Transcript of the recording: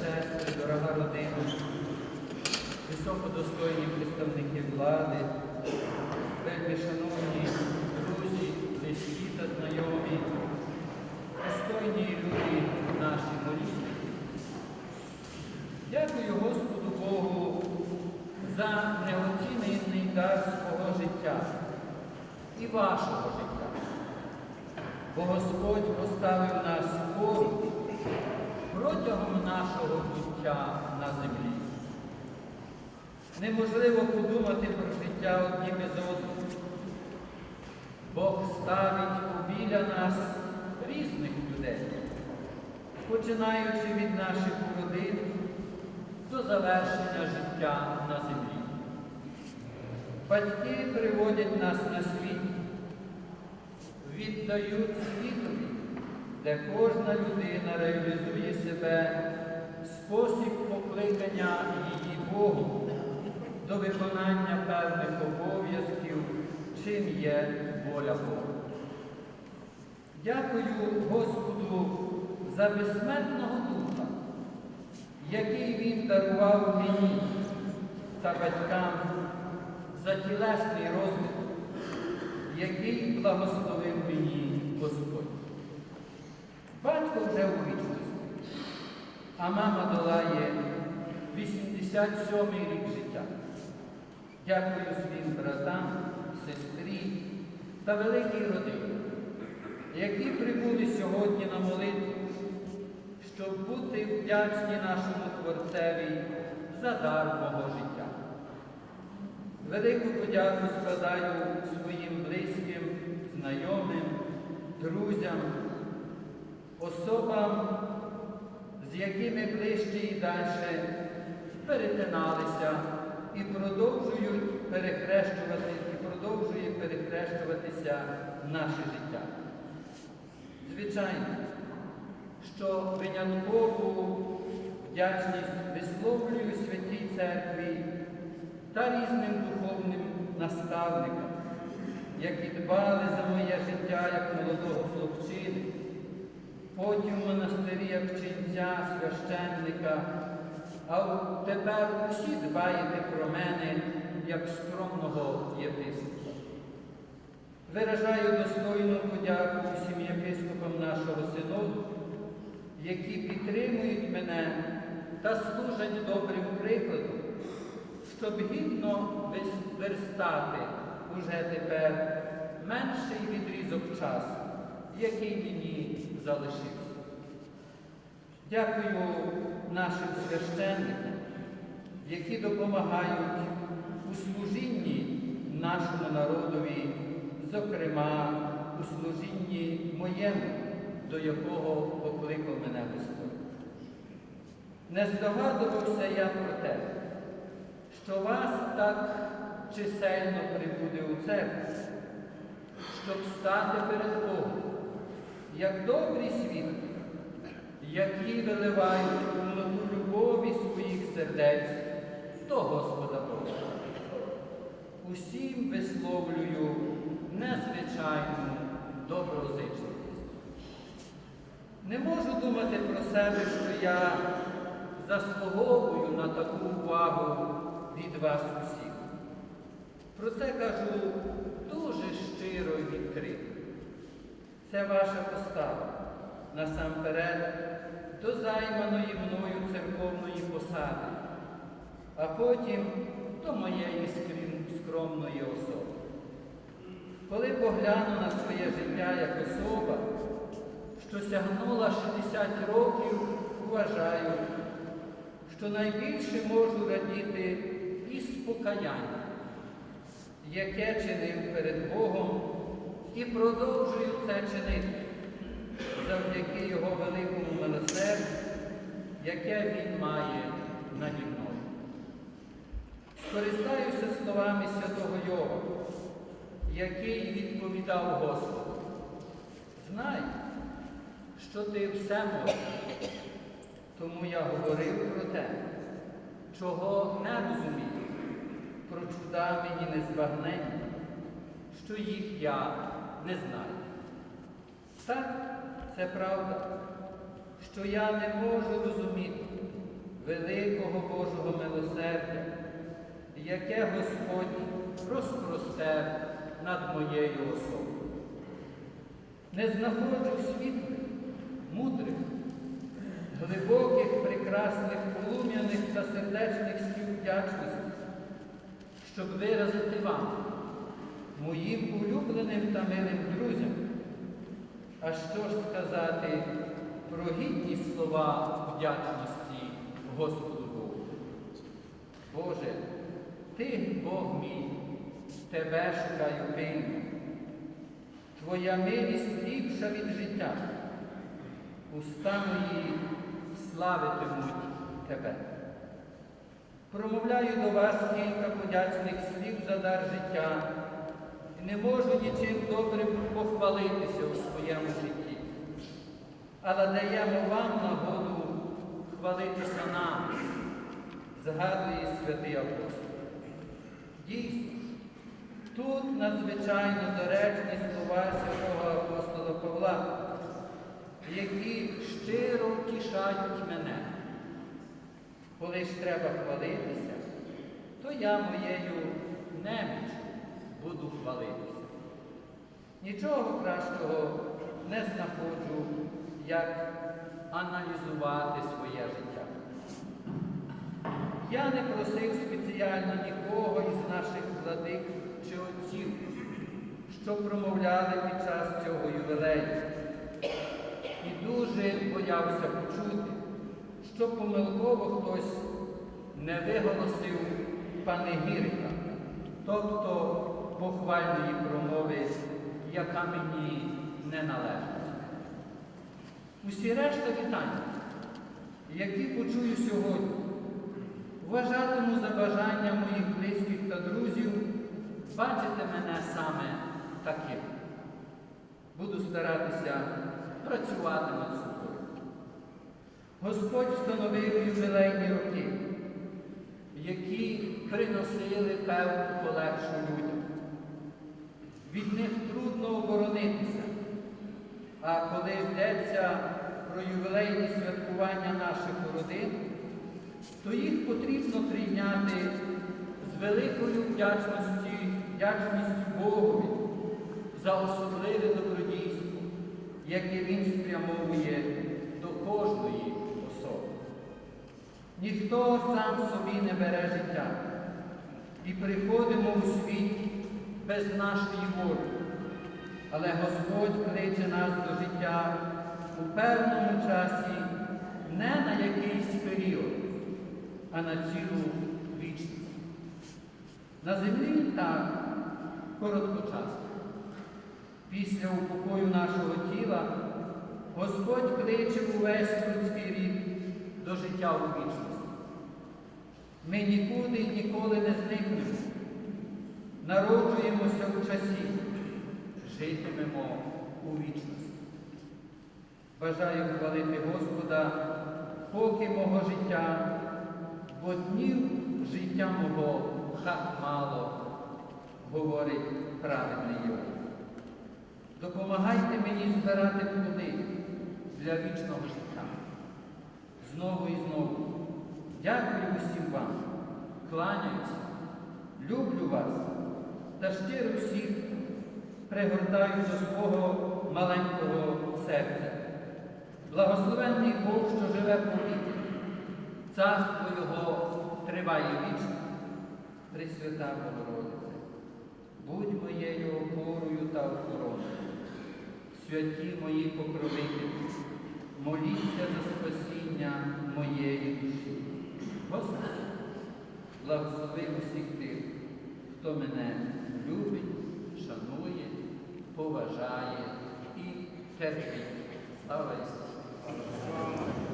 сестри, дорога родина, високодостойні представники влади, вельми шановні друзі, близькі та знайомі, достойні люди наші молитви. Дякую Господу Богу за неоцінений дар свого життя і вашого життя. Бо Господь поставив нас поруч протягом нашого буття на землі. Неможливо подумати про життя одні без одного. Бог ставить біля нас різних людей, починаючи від наших родин до завершення життя на землі. Батьки приводять нас на світ, віддають світові, де кожна людина реалізує себе, спосіб покликання її Богу до виконання певних обов'язків, чим є воля Бога. Дякую Господу за безсмертного духа, який Він дарував мені та батькам за тілесний розвиток, який благословив мені Господь. Батько вже у вічності, а мама долає 87-й рік життя. Дякую своїм братам, сестрі та великій родині, які прибули сьогодні на молитву, щоб бути вдячні нашому Творцеві за дар мого життя. Велику подяку складаю своїм близьким, знайомим, друзям, особам, з якими ближче і далі перетиналися і продовжують перехрещувати, і продовжує перехрещуватися наше життя. Звичайно, що виняткову вдячність висловлюю святій церкві та різним духовним наставникам, які дбали за моє життя як молодого хлопчини, потім в монастирі як вченця, священника, а тепер усі дбаєте про мене як скромного єпископа. Виражаю достойну подяку усім єпископам нашого синоду, які підтримують мене та служать добрим прикладом, щоб гідно верстати уже тепер менший відрізок часу, який мені залишився. Дякую нашим священникам, які допомагають у служінні нашому народові, зокрема у служінні моєму, до якого покликав мене Господь. Не здогадувався я про те, що вас так чисельно прибуде у церкві, щоб стати перед Богом, як добрі свідки, які виливають повноту любові своїх сердець до Господа Бога. Усім висловлюю незвичайну доброзичливість. Не можу думати про себе, що я заслуговую на таку увагу від вас усіх. Про це кажу дуже щиро і відкрито. Це ваша постава насамперед до займаної мною церковної посади, а потім до моєї скромної особи. Коли погляну на своє життя як особа, що сягнула 60 років, вважаю, що найбільше можу радіти із покаяння, яке чинив перед Богом і продовжую це чинити завдяки Його великому милосердю, яке Він має наді мною. Скористаюся словами святого Йова, який відповідав Господу. Знай, що ти все можеш, тому я говорив про те, чого не розумію, про чуда мені незбагненні, що їх я не знаю. Так, це правда, що я не можу розуміти великого Божого милосердя, яке Господь розпростер над моєю особою. Не знаходжу світлих, мудрих, глибоких, прекрасних, полум'яних та сердечних слів вдячності, щоб виразити вам, моїм улюбленим та милим друзям. А що ж сказати про гідні слова вдячності Господу Богу? Боже, Ти, Бог мій, Тебе шукаю пильно. Твоя милість ліпша від життя. Уста мої славитимуть Тебе. Промовляю до вас кілька подячних слів за дар життя не можу нічим добрим похвалитися у своєму житті. Але даємо вам нагоду хвалитися нам, згадує святий апостол. Дійсно, тут надзвичайно доречні слова святого апостола Павла, які щиро втішають мене. Коли ж треба хвалитися, то я моєю неміччю буду хвалитися. Нічого кращого не знаходжу, як аналізувати своє життя. Я не просив спеціально нікого із наших владик чи отців, що промовляли під час цього ювілею. І дуже боявся почути, що помилково хтось не виголосив панегірика, тобто похвальної промови, яка мені не належить. Усі решта вітання, які почую сьогодні, вважатиму за бажання моїх близьких та друзів бачити мене саме таким. Буду старатися працювати над собою. Господь встановив ювілейні роки, які приносили певну полегшу людям. Від них трудно оборонитися, а коли йдеться про ювілейні святкування наших родин, то їх потрібно прийняти з великою вдячністю, вдячністю Богові за особливе добродійство, яке Він спрямовує до кожної особи. Ніхто сам собі не бере життя і приходимо у світ без нашої волі. Але Господь кличе нас до життя у певному часі не на якийсь період, а на цілу вічність. На землі так короткочасно. Після упокою нашого тіла Господь кличе увесь людський рід до життя у вічності. Ми нікуди ніколи не зникнемо, народжуємося у часі, житимемо у вічності. Бажаю хвалити Господа, поки мого життя, бо днів життя мого так мало, говорить праведний Йов. Допомагайте мені збирати плоди для вічного життя. Знову і знову. Дякую усім вам, кланяюся, люблю вас та щиро всіх пригортаю до свого маленького серця. Благословенний Бог, що живе повітря, царство Його триває вічно. Пресвята Богородице, будь моєю опорою та охороною. Святі мої покровителі, моліться за спасіння моєї душі. Господи, благослови усіх тих, хто мене любить, шанує, поважає і терпить. Слава Ісусу!